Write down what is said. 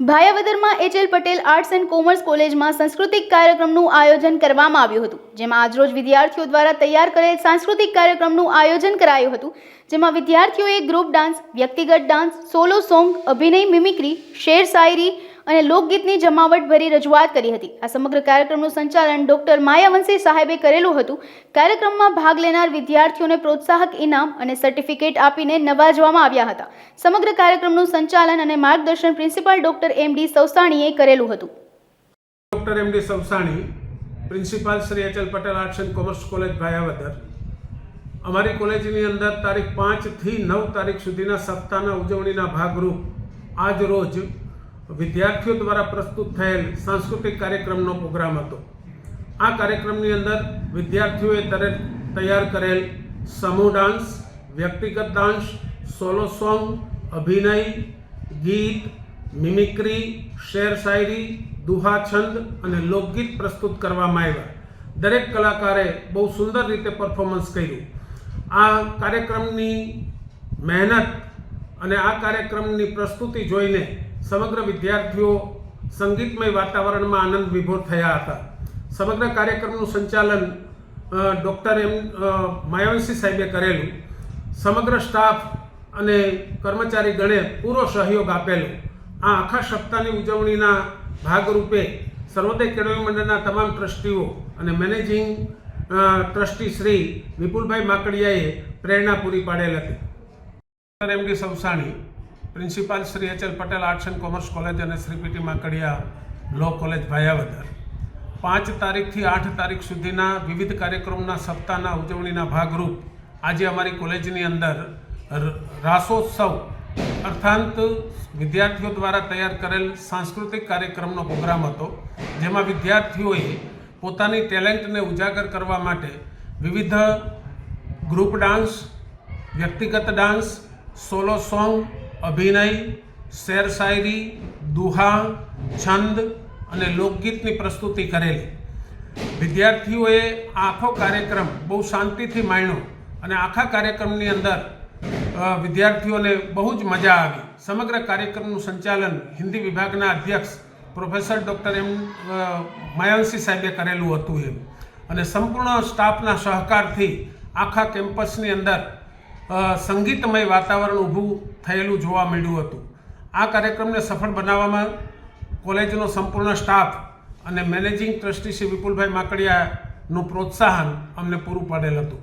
ભાયાવદરમાં HL Patel arts and commerce કોલેજમાં સાંસ્કૃતિક કાર્યક્રમનું આયોજન કરવામાં આવ્યું હતું, જેમાં આજરોજ વિદ્યાર્થીઓ દ્વારા તૈયાર કરેલ સાંસ્કૃતિક કાર્યક્રમનું આયોજન કરાયું હતું, જેમાં વિદ્યાર્થીઓએ ગ્રુપ ડાન્સ વ્યક્તિગત ડાન્સ સોલો સોંગ અભિનય મિમિક્રી શેર શાયરી અને લોકગીતની જમાવટભરી રજૂઆત કરી હતી. આ સમગ્ર કાર્યક્રમનું સંચાલન ડોક્ટર માયાવંશી સાહેબે કરેલું હતું. કાર્યક્રમમાં ભાગ લેનાર વિદ્યાર્થીઓને પ્રોત્સાહક ઇનામ અને સર્ટિફિકેટ આપીને નવાજવામાં આવ્યા હતા. સમગ્ર કાર્યક્રમનું સંચાલન અને માર્ગદર્શન પ્રિન્સિપાલ ડોક્ટર એમ ડી સૌસાણીએ કરેલું હતું. Doctor M D Savsani, principal Shri H L Patel arts and commerce college Bhayavadar. અમારી કોલેજની અંદર તારીખ પાંચથી નવ તારીખ સુધીના સપ્તાહના ઉજવણીના ભાગરૂપ આજ રોજ વિદ્યાર્થીઓ દ્વારા પ્રસ્તુત થયેલ સાંસ્કૃતિક કાર્યક્રમનો પ્રોગ્રામ હતો. આ કાર્યક્રમની અંદર વિદ્યાર્થીઓએ તરત તૈયાર કરેલ સમૂહ ડાન્સ, વ્યક્તિગત ડાન્સ, સોલો સોંગ, અભિનય, ગીત, મિમિક્રી, શેર શાયરી, દુહા છંદ અને લોકગીત પ્રસ્તુત કરવામાં આવ્યા. દરેક કલાકારે બહુ સુંદર રીતે પરફોર્મન્સ કર્યું. આ કાર્યક્રમની મહેનત અને આ કાર્યક્રમની પ્રસ્તુતિ જોઈને સમગ્ર વિદ્યાર્થીઓ સંગીતમય વાતાવરણમાં આનંદ વિભોર થયા હતા. સમગ્ર કાર્યક્રમનું સંચાલન ડૉક્ટર એમ માયાવંશી સાહેબે કરેલું. સમગ્ર સ્ટાફ અને કર્મચારી ગણે પૂરો સહયોગ આપેલો. આ આખા સપ્તાહની ઉજવણીના ભાગરૂપે સર્વોદય કેળવણી મંડળના તમામ ટ્રસ્ટીઓ અને મેનેજિંગ ટ્રસ્ટી શ્રી વિપુલભાઈ માકડિયાએ પ્રેરણા પૂરી પાડેલ હતી. M D Savsani principal Shri H L Patel arts and commerce college અને Shri PT Makadia law college Bhayavadar પાંચ તારીખથી આઠ તારીખ સુધીના વિવિધ કાર્યક્રમના સપ્તાહના ઉજવણીના ભાગરૂપ આજે અમારી કોલેજની અંદર રાસોત્સવ અર્થાંત વિદ્યાર્થીઓ દ્વારા તૈયાર કરેલ સાંસ્કૃતિક કાર્યક્રમનો પ્રોગ્રામ હતો, જેમાં વિદ્યાર્થીઓએ પોતાની ટેલેન્ટને ઉજાગર કરવા માટે વિવિધ ગ્રુપ ડાન્સ, વ્યક્તિગત ડાન્સ સોલો સોંગ, અભિનય, શેર શાયરી, દુહા, છંદ અને લોકગીતની પ્રસ્તુતિ કરેલી. વિદ્યાર્થીઓએ આખો કાર્યક્રમ બહુ શાંતિથી માણ્યો અને આખા કાર્યક્રમની અંદર વિદ્યાર્થીઓને બહુ જ મજા આવી. સમગ્ર કાર્યક્રમનું સંચાલન હિન્દી વિભાગના અધ્યક્ષ પ્રોફેસર ડૉક્ટર એમ માયાંશી સાહેબે કરેલું હતું એમ. અને સંપૂર્ણ સ્ટાફના સહકારથી આખા કેમ્પસની અંદર સંગીતમય વાતાવરણ ઊભું થયેલું જોવા મળ્યું હતું. આ કાર્યક્રમને સફળ બનાવવામાં કોલેજનો સંપૂર્ણ સ્ટાફ અને મેનેજિંગ ટ્રસ્ટી શ્રી વિપુલભાઈ માકડિયાનું પ્રોત્સાહન અમને પૂરું પાડેલ હતું.